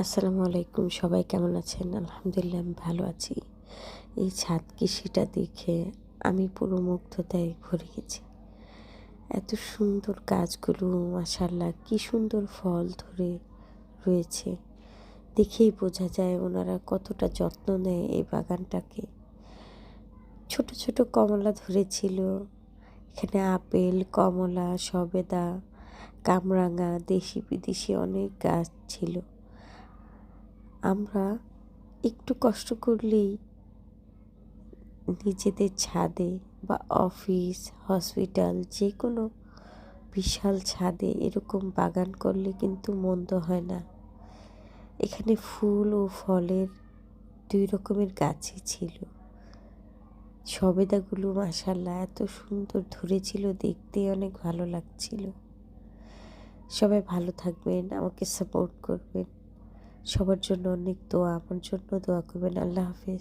আসসালামু আলাইকুম, সবাই কেমন আছেন? আলহামদুলিল্লাহ আমি ভালো আছি। এই ছাদ কৃষিটা দেখে আমি পুরো মুগ্ধতায় ভরে গেছি। এত সুন্দর গাছগুলো মাসাল্লাহ কি সুন্দর ফল ধরে রয়েছে। দেখেই বোঝা যায় ওনারা কতটা যত্ন নেয় এই বাগানটাকে। ছোট ছোট কমলা ধরেছিল, এখানে আপেল, কমলা, সবেদা, কামরাঙা, দেশি বিদেশি অনেক গাছ ছিল। আমরা একটু কষ্ট করলেই নিজেদের ছাদে বা অফিস, হসপিটাল যে কোনো বিশাল ছাদে এরকম বাগান করলে কিন্তু মন্দ হয় না। এখানে ফুল ও ফলের দুই রকমের গাছই ছিল। সবেদাগুলো মাসাল্লাহ এত সুন্দর ধরেছিল, দেখতে অনেক ভালো লাগছিল। সবাই ভালো থাকবেন, আমাকে সাপোর্ট করবেন। সবার জন্য অনেক দোয়া আমার জন্য দোয়া করবেন। আল্লাহ হাফিজ।